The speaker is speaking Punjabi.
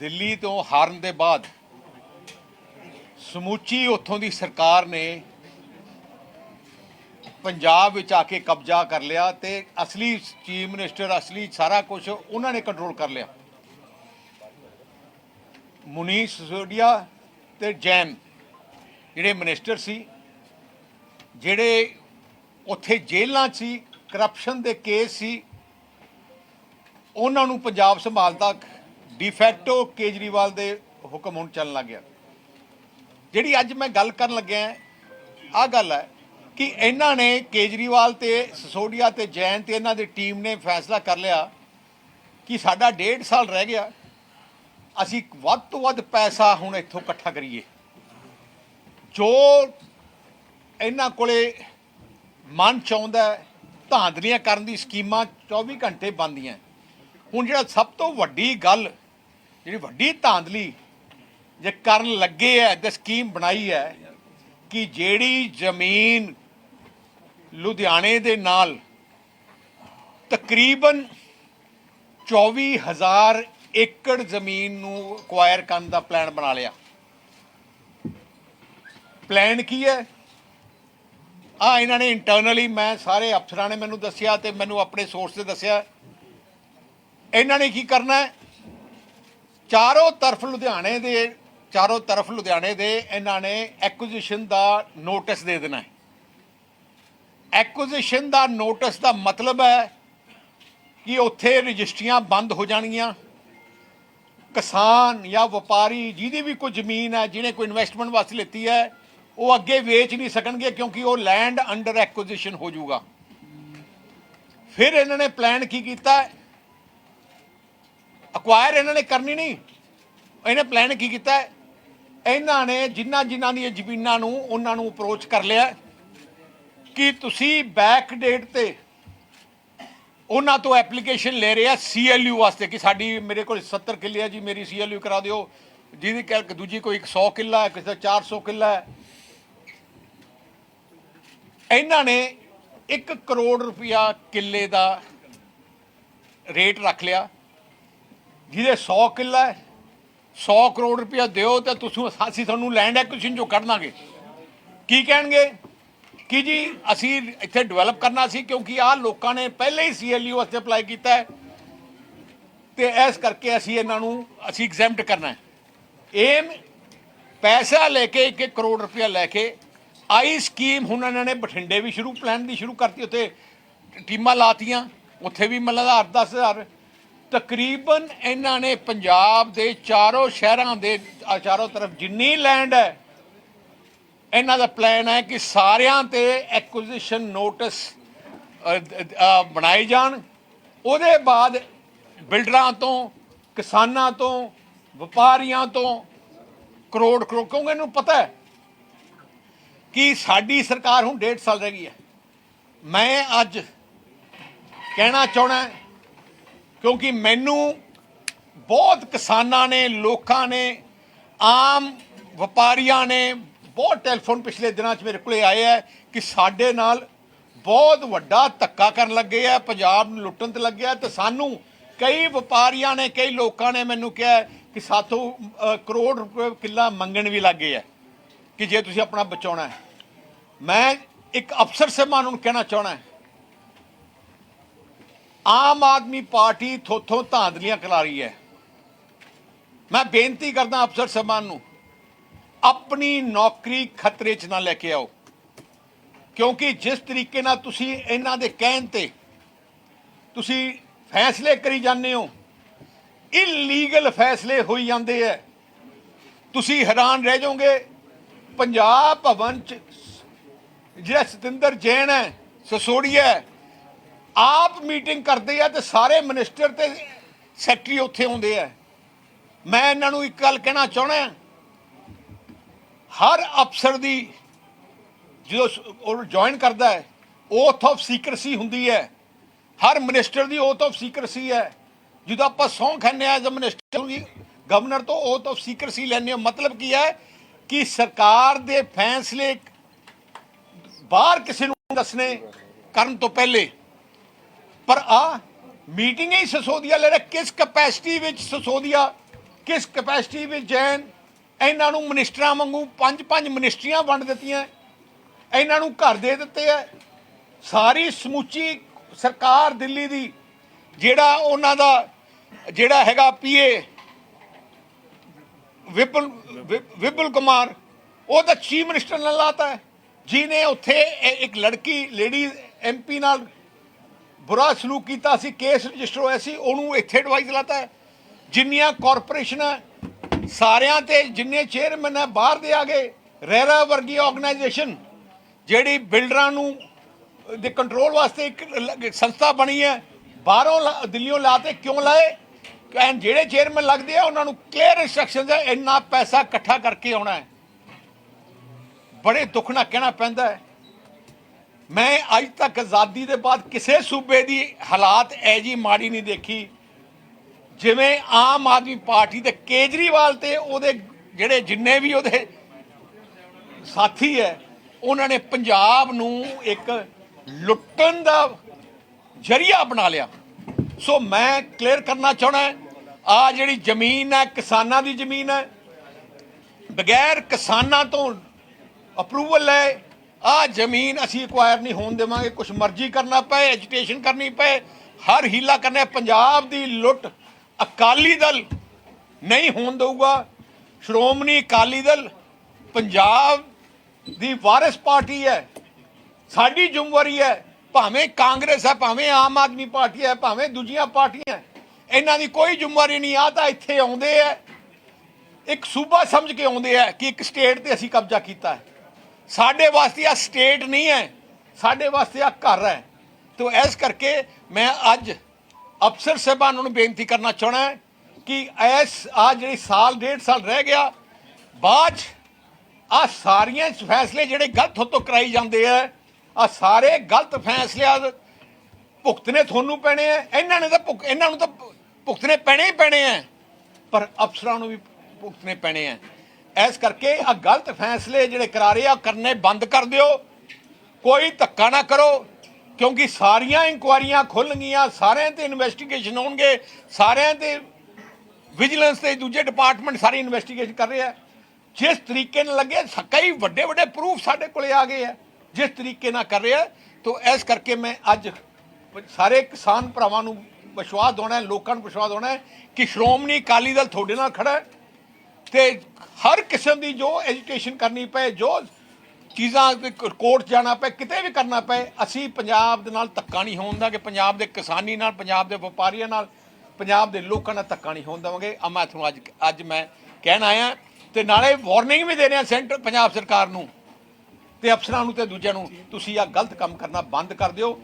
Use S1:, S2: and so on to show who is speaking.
S1: ਦਿੱਲੀ ਤੋਂ ਹਾਰਨ ਦੇ ਬਾਅਦ ਸਮੁੱਚੀ ਉੱਥੋਂ ਦੀ ਸਰਕਾਰ ਨੇ ਪੰਜਾਬ ਵਿੱਚ ਆ ਕੇ ਕਬਜ਼ਾ ਕਰ ਲਿਆ ਤੇ ਅਸਲੀ ਚੀਫ ਮਿਨਿਸਟਰ, ਅਸਲੀ ਸਾਰਾ ਕੁਝ ਉਹਨਾਂ ਨੇ ਕੰਟਰੋਲ ਕਰ ਲਿਆ। ਮੁਨੀਸ਼ ਸਿਸੋਦੀਆ ਤੇ ਜੈਨ ਜਿਹੜੇ ਮਿਨਿਸਟਰ ਸੀ, ਜਿਹੜੇ ਉੱਥੇ ਜੇਲ੍ਹਾਂ 'ਚ ਸੀ ਕਰਪਸ਼ਨ ਦੇ ਕੇਸ ਸੀ, ਉਹਨਾਂ ਨੂੰ ਪੰਜਾਬ ਸੰਭਾਲਦਾ ਡਿਫੈਕਟੋ ਕੇਜਰੀਵਾਲ ਦੇ ਹੁਕਮ ਹੁਣ ਚੱਲਣ ਲੱਗ ਗਿਆ। ਜਿਹੜੀ ਅੱਜ ਮੈਂ ਗੱਲ ਕਰਨ ਲੱਗਿਆ ਆ ਗੱਲ ਹੈ ਕਿ ਇਹਨਾਂ ਨੇ ਕੇਜਰੀਵਾਲ ਤੇ ਸਸੋਡੀਆ ਤੇ ਜੈਨ ਤੇ ਇਹਨਾਂ ਦੀ ਟੀਮ ਨੇ ਫੈਸਲਾ ਕਰ ਲਿਆ ਕਿ ਸਾਡਾ ਡੇਢ ਸਾਲ ਰਹਿ ਗਿਆ, ਅਸੀਂ ਵੱਧ ਤੋਂ ਵੱਧ ਪੈਸਾ ਹੁਣ ਇੱਥੋਂ ਇਕੱਠਾ ਕਰੀਏ। ਜੋ ਇਹਨਾਂ ਕੋਲੇ ਮਨ ਚਾਹੁੰਦਾ ਧਾਂਦਲੀਆਂ ਕਰਨ ਦੀ ਸਕੀਮਾਂ 24 ਘੰਟੇ ਬੰਦੀਆਂ ਹੁਣ ਜਿਹੜਾ ਸਭ ਤੋਂ ਵੱਡੀ ਗੱਲ ਜਿਹੜੀ ਵੱਡੀ ਧਾਂਦਲੀ ਜੇ ਕਰਨ ਲੱਗੇ ਐ, ਤੇ ਸਕੀਮ ਬਣਾਈ ਹੈ ਕਿ ਜਿਹੜੀ ਜ਼ਮੀਨ ਲੁਧਿਆਣੇ ਦੇ ਨਾਲ ਤਕਰੀਬਨ 24000 ਏਕੜ ਜ਼ਮੀਨ ਨੂੰ ਅਕਵਾਇਰ ਕਰਨ ਦਾ ਪਲਾਨ ਬਣਾ ਲਿਆ। ਪਲਾਨ ਕੀ ਹੈ ਆ ਇਹਨਾਂ ਨੇ ਇੰਟਰਨਲੀ ਮੈਂ ਸਾਰੇ ਅਫਸਰਾਂ ਨੇ ਮੈਨੂੰ ਦੱਸਿਆ ਤੇ ਮੈਨੂੰ ਆਪਣੇ ਸੋਰਸ ਤੇ ਦੱਸਿਆ। ਇਹਨਾਂ ਨੇ ਕੀ ਕਰਨਾ ਹੈ ਚਾਰੋਂ ਤਰਫ ਲੁਧਿਆਣੇ ਦੇ, ਚਾਰੋਂ ਤਰਫ ਲੁਧਿਆਣੇ ਦੇ ਇਹਨਾਂ ਨੇ ਐਕੁਜੀਸ਼ਨ ਦਾ ਨੋਟਿਸ ਦੇ ਦੇਣਾ ਹੈ। ਐਕੁਜੀਸ਼ਨ ਦਾ ਨੋਟਿਸ ਦਾ ਮਤਲਬ ਹੈ ਕਿ ਉੱਥੇ ਰਜਿਸਟਰੀਆਂ ਬੰਦ ਹੋ ਜਾਣਗੀਆਂ। ਕਿਸਾਨ ਜਾਂ ਵਪਾਰੀ ਜਿਹਦੀ ਵੀ ਕੋਈ ਜ਼ਮੀਨ ਹੈ, ਜਿਹਨੇ ਕੋਈ ਇਨਵੈਸਟਮੈਂਟ ਵਾਸਤੇ ਲਿੱਤੀ ਹੈ, ਉਹ ਅੱਗੇ ਵੇਚ ਨਹੀਂ ਸਕਣਗੇ ਕਿਉਂਕਿ ਉਹ ਲੈਂਡ ਅੰਡਰ ਐਕੁਜੀਸ਼ਨ ਹੋ ਜਾਊਗਾ। ਫਿਰ ਇਹਨਾਂ ਨੇ ਪਲਾਨ ਕੀ ਕੀਤਾ? ਅਕਵਾਇਰ ਇਹਨਾਂ ਨੇ ਕਰਨੀ ਨਹੀਂ। ਇਹਨੇ ਪਲਾਨ ਕੀ ਕੀਤਾ ਹੈ? ਇਹਨਾਂ ਨੇ ਜਿਨ੍ਹਾਂ ਜਿਨ੍ਹਾਂ ਦੀਆਂ ਜ਼ਮੀਨਾਂ ਨੂੰ ਉਹਨਾਂ ਨੂੰ ਅਪਰੋਚ ਕਰ ਲਿਆ ਕਿ ਤੁਸੀਂ ਬੈਕ ਡੇਟ ਤੇ ਉਹਨਾਂ ਤੋਂ ਐਪਲੀਕੇਸ਼ਨ ਲੈ ਰਹੇ ਆ ਸੀਐਲਯੂ ਵਾਸਤੇ ਕਿ ਸਾਡੀ ਮੇਰੇ ਕੋਲ 70 ਕਿੱਲੇ ਆ ਜੀ, ਮੇਰੀ ਸੀਐਲਯੂ ਕਰਾ ਦਿਓ। ਜਿਹਦੀ ਕਿ ਦੂਜੀ ਕੋਈ 100 ਕਿੱਲਾ ਹੈ, ਕਿਸੇ ਦਾ 400 ਕਿੱਲਾ ਹੈ। ਇਹਨਾਂ ਨੇ 1 ਕਰੋੜ ਰੁਪਇਆ ਕਿੱਲੇ ਦਾ ਰੇਟ ਰੱਖ ਲਿਆ। ਜਿਹਦੇ 100 ਕਿੱਲਾ ਹੈ 100 ਕਰੋੜ ਰੁਪਇਆ ਦਿਓ ਤੇ ਤੁਸੀਂ ਅਸੀਂ ਤੁਹਾਨੂੰ ਲੈਂਡ ਐਕੁਜੀਸ਼ਨ ਜੋ ਕੱਢ ਦਾਂਗੇ। ਕੀ ਕਹਿਣਗੇ? ਕਿ ਜੀ, ਅਸੀਂ ਇੱਥੇ ਡਿਵੈਲਪ ਕਰਨਾ ਸੀ ਕਿਉਂਕਿ ਆਹ ਲੋਕਾਂ ਨੇ ਪਹਿਲੇ ਹੀ ਸੀਐਲਯੂ ਵਾਸਤੇ ਅਪਲਾਈ ਕੀਤਾ ਹੈ। ਤੇ ਇਸ ਕਰਕੇ ਅਸੀਂ ਇਹਨਾਂ ਨੂੰ, ਅਸੀਂ ਐਗਜ਼ੈਂਪਟ ਕਰਨਾ ਹੈ। ਏਮ ਪੈਸਾ ਲੈ ਕੇ 1 ਕਰੋੜ ਰੁਪਇਆ ਲੈ ਕੇ ਆਈ ਸਕੀਮ ਹੁਣ ਇਹਨਾਂ ਨੇ ਬਠਿੰਡੇ ਵੀ ਸ਼ੁਰੂ ਪਲਾਨ ਦੀ ਸ਼ੁਰੂ ਕਰਤੀ, ਉੱਥੇ ਟੀਮਾਂ ਲਾਤੀਆਂ, ਉੱਥੇ ਵੀ ਮਤਲਬ ਹਜ਼ਾਰ 10000 ਤਕਰੀਬਨ ਇਹਨਾਂ ਨੇ ਪੰਜਾਬ ਦੇ ਚਾਰੋਂ ਸ਼ਹਿਰਾਂ ਦੇ ਚਾਰੋਂ ਤਰਫ ਜਿੰਨੀ ਲੈਂਡ ਹੈ, ਇਹਨਾਂ ਦਾ ਪਲਾਨ ਹੈ ਕਿ ਸਾਰਿਆਂ ਤੇ ਐਕੁਜੀਸ਼ਨ ਨੋਟਿਸ ਬਣਾਏ ਜਾਣ। ਉਹਦੇ ਬਾਅਦ ਬਿਲਡਰਾਂ ਤੋਂ, ਕਿਸਾਨਾਂ ਤੋਂ, ਵਪਾਰੀਆਂ ਤੋਂ ਕਰੋੜ ਕਰੋੜ, ਕਿਉਂਕਿ ਇਹਨੂੰ ਪਤਾ ਹੈ ਕਿ ਸਾਡੀ ਸਰਕਾਰ ਹੁਣ ਡੇਢ ਸਾਲ ਰਹਿ ਗਈ ਹੈ। ਮੈਂ ਅੱਜ ਕਹਿਣਾ ਚਾਹਣਾ ਕਿਉਂਕਿ ਮੈਨੂੰ ਬਹੁਤ ਕਿਸਾਨਾਂ ਨੇ, ਲੋਕਾਂ ਨੇ, ਆਮ ਵਪਾਰੀਆਂ ਨੇ ਬਹੁਤ ਟੈਲੀਫੋਨ ਪਿਛਲੇ ਦਿਨਾਂ 'ਚ ਮੇਰੇ ਕੋਲੇ ਆਏ ਹੈ ਕਿ ਸਾਡੇ ਨਾਲ ਬਹੁਤ ਵੱਡਾ ਧੱਕਾ ਕਰਨ ਲੱਗੇ ਆ, ਪੰਜਾਬ ਨੂੰ ਲੁੱਟਣ ਤੇ ਲੱਗਿਆ ਤੇ ਸਾਨੂੰ ਕਈ ਵਪਾਰੀਆਂ ਨੇ, ਕਈ ਲੋਕਾਂ ਨੇ ਮੈਨੂੰ ਕਿਹਾ ਕਿ ਸਾਥੋਂ ਕਰੋੜ ਰੁਪਏ ਕਿੱਲਾ ਮੰਗਣ ਵੀ ਲੱਗੇ ਆ ਕਿ ਜੇ ਤੁਸੀਂ ਆਪਣਾ ਬਚਾਉਣਾ ਹੈ। ਮੈਂ ਇੱਕ ਅਫਸਰ ਸਹਿਬਾਨ ਨੂੰ ਕਹਿਣਾ ਚਾਹਣਾ ਆਮ ਆਦਮੀ ਪਾਰਟੀ ਥੋਥੋਂ ਧਾਂਦਲੀਆਂ ਕਰਾ ਰਹੀ ਹੈ। ਮੈਂ ਬੇਨਤੀ ਕਰਦਾ ਅਫਸਰ ਸਹਿਬਾਨ ਨੂੰ, ਆਪਣੀ ਨੌਕਰੀ ਖਤਰੇ 'ਚ ਨਾ ਲੈ ਕੇ ਆਓ। ਕਿਉਂਕਿ ਜਿਸ ਤਰੀਕੇ ਨਾਲ ਤੁਸੀਂ ਇਹਨਾਂ ਦੇ ਕਹਿਣ ਤੇ ਤੁਸੀਂ ਫੈਸਲੇ ਕਰੀ ਜਾਂਦੇ ਹੋ ਇਲੀਗਲ ਫੈਸਲੇ ਹੋਈ ਜਾਂਦੇ ਐ ਤੁਸੀਂ ਹੈਰਾਨ ਰਹਿ ਜਾਓਗੇ, ਪੰਜਾਬ ਭਵਨ 'ਚ ਜਿਹੜਾ ਸਤਿੰਦਰ ਜੈਨ ਹੈ ਸਸੋੜੀਆ ਆਪ ਮੀਟਿੰਗ ਕਰਦੇ ਆ ਤੇ ਸਾਰੇ ਮਿਨਿਸਟਰ ਤੇ ਸੈਕਟਰੀ ਉੱਥੇ ਆਉਂਦੇ ਆ। ਮੈਂ ਇਹਨਾਂ ਨੂੰ ਇੱਕ ਗੱਲ ਕਹਿਣਾ ਚਾਹਣਾ ਹਰ ਅਫਸਰ ਦੀ ਜਦੋਂ ਉਹ ਜੁਆਇਨ ਕਰਦਾ ਹੈ ਓਥ ਆਫ ਸੀਕਰਸੀ ਹੁੰਦੀ ਹੈ। ਹਰ ਮਿਨਿਸਟਰ ਦੀ ਓਥ ਆਫ ਸੀਕਰਸੀ ਹੈ। ਜਦੋਂ ਆਪਾਂ ਸੌਂ ਖਾਂਦੇ ਆ ਐਜ਼ ਅ ਮਿਨਿਸਟਰ ਦੀ ਗਵਰਨਰ ਤੋਂ ਓਥ ਆਫ ਸੀਕ੍ਰੇਸੀ ਲੈਣੇ ਮਤਲਬ ਕੀ ਹੈ ਕਿ ਸਰਕਾਰ ਦੇ ਫੈਸਲੇ ਬਾਹਰ ਕਿਸੇ ਨੂੰ ਦੱਸਣੇ ਕਰਨ ਤੋਂ ਪਹਿਲੇ ਪਰ ਆ ਮੀਟਿੰਗ ਹੀ ਸਸੋਦੀਆ ਲੈ ਰਿਹਾ, ਕਿਸ ਕਪੈਸਿਟੀ ਵਿੱਚ ਸਸੋਦੀਆ, ਕਿਸ ਕੈਪੈਸਿਟੀ ਵਿੱਚ ਜੈਨ, ਇਹਨਾਂ ਨੂੰ ਮਿਨਿਸਟਰਾਂ ਵਾਂਗੂ ਪੰਜ ਪੰਜ ਮਿਨਿਸਟਰੀਆਂ ਵੰਡ ਦਿੱਤੀਆਂ, ਇਹਨਾਂ ਨੂੰ ਘਰ ਦੇ ਦਿੱਤੇ ਐ ਸਾਰੀ ਸਮੁੱਚੀ ਸਰਕਾਰ ਦਿੱਲੀ ਦੀ, ਜਿਹੜਾ ਉਹਨਾਂ ਦਾ, ਜਿਹੜਾ ਹੈਗਾ ਪੀਏ ਵਿਪਲ ਵਿ- ਵਿਪਲ ਕੁਮਾਰ, ਉਹ ਤਾਂ ਚੀਫ ਮਿਨਿਸਟਰ ਨਾਲ ਲਾਤਾ। ਹੈ ਜਿਹਨੇ ਉੱਥੇ ਇੱਕ ਲੜਕੀ ਲੇਡੀ ਐਮਪੀ ਨਾਲ ਬੁਰਾ ਸਲੂਕ ਕੀਤਾ ਸੀ, ਕੇਸ ਰਜਿਸਟਰ ਹੋਇਆ ਸੀ, ਉਹਨੂੰ ਇੱਥੇ ਐਡਵਾਈਸ ਲਾਤਾ ਹੈ। ਜਿੰਨੀਆਂ ਕਾਰਪੋਰੇਸ਼ਨਾਂ ਸਾਰਿਆਂ ਤੇ ਜਿੰਨੇ ਚੇਅਰਮੈਨ ਹੈ, ਬਾਹਰ ਦੇ ਆ ਗਏ। ਰਹਿਰਾ ਵਰਗੀ ਆਰਗੇਨਾਈਜੇਸ਼ਨ ਜਿਹੜੀ ਬਿਲਡਰਾਂ ਨੂੰ ਦੇ ਕੰਟਰੋਲ ਵਾਸਤੇ ਇੱਕ ਸੰਸਥਾ ਬਣੀ ਹੈ, ਬਾਹਰੋਂ ਲਾ- ਦਿੱਲੀੋਂ ਲਾਤੇ ਕਿਉਂ ਲਾਏ? ਕਹਿਣ ਜਿਹੜੇ ਚੇਅਰਮੈਨ ਲੱਗਦੇ ਆ, ਉਹਨਾਂ ਨੂੰ ਕਲੀਅਰ ਇਨਸਟਰਕਸ਼ਨਸ ਹੈ, ਇੰਨਾ ਪੈਸਾ ਇਕੱਠਾ ਕਰਕੇ ਆਉਣਾ ਹੈ। ਬੜੇ ਦੁੱਖ ਨਾਲ ਕਹਿਣਾ ਪੈਂਦਾ ਹੈ। ਮੈਂ ਅੱਜ ਤੱਕ ਆਜ਼ਾਦੀ ਦੇ ਬਾਅਦ ਕਿਸੇ ਸੂਬੇ ਦੀ ਹਾਲਾਤ ਐ ਜੀ ਮਾੜੀ ਨਹੀਂ ਦੇਖੀ। ਜਿਵੇਂ ਆਮ ਆਦਮੀ ਪਾਰਟੀ ਤੇ ਕੇਜਰੀਵਾਲ ਤੇ ਉਹਦੇ ਜਿਹੜੇ ਜਿੰਨੇ ਵੀ ਉਹਦੇ ਸਾਥੀ ਹੈ, ਉਹਨਾਂ ਨੇ ਪੰਜਾਬ ਨੂੰ ਇੱਕ ਲੁੱਟਣ ਦਾ ਜਰੀਆ ਬਣਾ ਲਿਆ। ਸੋ ਮੈਂ ਕਲੀਅਰ ਕਰਨਾ ਚਾਹਣਾ ਆ ਜਿਹੜੀ ਜ਼ਮੀਨ ਹੈ, ਕਿਸਾਨਾਂ ਦੀ ਜ਼ਮੀਨ ਹੈ, ਬਗੈਰ ਕਿਸਾਨਾਂ ਤੋਂ ਅਪਰੂਵਲ ਹੈ ਆ ਜ਼ਮੀਨ ਅਸੀਂ ਐਕਵਾਇਰ ਨਹੀਂ ਹੋਣ ਦੇਵਾਂਗੇ ਕੁਝ ਮਰਜ਼ੀ ਕਰਨਾ ਪਏ ਐਜੀਟੇਸ਼ਨ ਕਰਨੀ ਪਏ, ਹਰ ਹੀਲਾ ਕਰਨਾ ਪੰਜਾਬ ਦੀ ਲੁੱਟ ਅਕਾਲੀ ਦਲ ਨਹੀਂ ਹੋਣ ਦੇਊਗਾ। ਸ਼੍ਰੋਮਣੀ ਅਕਾਲੀ ਦਲ ਪੰਜਾਬ ਦੀ ਵਾਰਿਸ ਪਾਰਟੀ ਹੈ, ਸਾਡੀ ਜ਼ਿੰਮੇਵਾਰੀ ਹੈ। ਭਾਵੇਂ ਕਾਂਗਰਸ ਹੈ, ਭਾਵੇਂ ਆਮ ਆਦਮੀ ਪਾਰਟੀ ਹੈ, ਭਾਵੇਂ ਦੂਜੀਆਂ ਪਾਰਟੀਆਂ ਇਹਨਾਂ ਦੀ ਕੋਈ ਜ਼ਿੰਮੇਵਾਰੀ ਨਹੀਂ ਆ ਤਾਂ ਇੱਥੇ ਆਉਂਦੇ ਹੈ। ਇੱਕ ਸੂਬਾ ਸਮਝ ਕੇ ਆਉਂਦੇ ਆ ਕਿ ਇੱਕ ਸਟੇਟ ਤੇ ਅਸੀਂ ਕਬਜ਼ਾ ਕੀਤਾ ਹੈ। ਸਾਡੇ ਵਾਸਤੇ ਆ ਸਟੇਟ ਨਹੀਂ ਹੈ, ਸਾਡੇ ਵਾਸਤੇ ਆ ਘਰ ਹੈ। ਤੋ ਇਸ ਕਰਕੇ ਮੈਂ ਅੱਜ ਅਫਸਰ ਸਾਹਿਬਾਨਾਂ ਨੂੰ ਬੇਨਤੀ ਕਰਨਾ ਚਾਹਣਾ ਕਿ ਇਸ ਆ ਜਿਹੜੀ ਸਾਲ, ਡੇਢ ਸਾਲ ਰਹਿ ਗਿਆ, ਬਾਅਦ ਆ ਸਾਰੀਆਂ ਫੈਸਲੇ ਜਿਹੜੇ ਗਲਤ ਹੋਤੋਂ ਕਰਾਈ ਜਾਂਦੇ ਆ ਆ ਸਾਰੇ ਗਲਤ ਫੈਸਲਿਆਂ ਦੇ ਭੁਗਤਨੇ ਤੁਹਾਨੂੰ ਪੈਣੇ ਆ, ਇਹਨਾਂ ਨੇ ਤਾਂ ਭੁਗ- ਇਹਨਾਂ ਨੂੰ ਤਾਂ ਭੁਗਤਨੇ ਪੈਣੇ ਹੀ ਪੈਣੇ ਆ। ਪਰ ਅਫਸਰਾਂ ਨੂੰ ਵੀ ਭੁਗਤਨੇ ਪੈਣੇ ਆ। ਇਸ ਕਰਕੇ ਆ ਗਲਤ ਫੈਸਲੇ ਜਿਹੜੇ ਕਰਾ ਰਹੇ ਆ ਕਰਨੇ ਬੰਦ ਕਰ ਦਿਓ। ਕੋਈ ਧੱਕਾ ਨਾ ਕਰੋ, ਕਿਉਂਕਿ ਸਾਰੀਆਂ ਇਨਕੁਆਰੀਆਂ ਖੁੱਲਣਗੀਆਂ ਸਾਰਿਆਂ ਤੇ ਇਨਵੈਸਟੀਗੇਸ਼ਨ ਹੋਣਗੇ, ਸਾਰਿਆਂ ਤੇ ਵਿਜੀਲੈਂਸ ਤੇ ਦੂਜੇ ਡਿਪਾਰਟਮੈਂਟ ਸਾਰੀ ਇਨਵੈਸਟੀਗੇਸ਼ਨ ਕਰ ਰਹੇ। ਆ ਜਿਸ ਤਰੀਕੇ ਨਾਲ ਲੱਗੇ ਕਈ ਵੱਡੇ ਵੱਡੇ ਪ੍ਰੂਫ ਸਾਡੇ ਕੋਲੇ ਆ ਗਏ ਆ। ਜਿਸ ਤਰੀਕੇ ਨਾਲ ਕਰ ਰਿਹਾ ਆ ਤੋਂ ਇਸ ਕਰਕੇ ਮੈਂ ਅੱਜ ਸਾਰੇ ਕਿਸਾਨ ਭਰਾਵਾਂ ਨੂੰ ਵਿਸ਼ਵਾਸ ਦਿਵਾਉਣਾ, ਲੋਕਾਂ ਨੂੰ ਵਿਸ਼ਵਾਸ ਦਿਵਾਉਣਾ ਕਿ ਸ਼੍ਰੋਮਣੀ ਅਕਾਲੀ ਦਲ ਤੁਹਾਡੇ ਨਾਲ ਖੜਾ ਹੈ। ਤੇ ਹਰ ਕਿਸਮ ਦੀ ਜੋ ਐਜੂਕੇਸ਼ਨ ਕਰਨੀ ਪਏ, ਜੋ ਚੀਜ਼ਾਂ ਕੋਰਟ ਜਾਣਾ ਪਏ, ਕਿਤੇ ਵੀ ਕਰਨਾ ਪਏ, ਅਸੀਂ ਪੰਜਾਬ ਦੇ ਨਾਲ ਧੱਕਾ ਨਹੀਂ ਹੋਣ ਦਾ ਕਿ ਪੰਜਾਬ ਦੇ ਕਿਸਾਨੀ ਨਾਲ, ਪੰਜਾਬ ਦੇ ਵਪਾਰੀਆਂ ਨਾਲ, ਪੰਜਾਬ ਦੇ ਲੋਕਾਂ ਨਾਲ ਧੱਕਾ ਨਹੀਂ ਹੋਣ ਦੇਵਾਂਗੇ। ਆ ਮੈਂ ਤੁਹਾਨੂੰ ਅੱਜ ਅੱਜ ਮੈਂ ਕਹਿਣ ਆਇਆ, ਤੇ ਨਾਲੇ ਵਾਰਨਿੰਗ ਵੀ ਦੇ ਰਿਹਾ ਸੈਂਟਰ, ਪੰਜਾਬ ਸਰਕਾਰ ਨੂੰ ਤੇ ਅਫਸਰਾਂ ਨੂੰ ਤੇ ਦੂਜਿਆਂ ਨੂੰ, ਤੁਸੀਂ ਆ ਗਲਤ ਕੰਮ ਕਰਨਾ ਬੰਦ ਕਰ ਦਿਓ।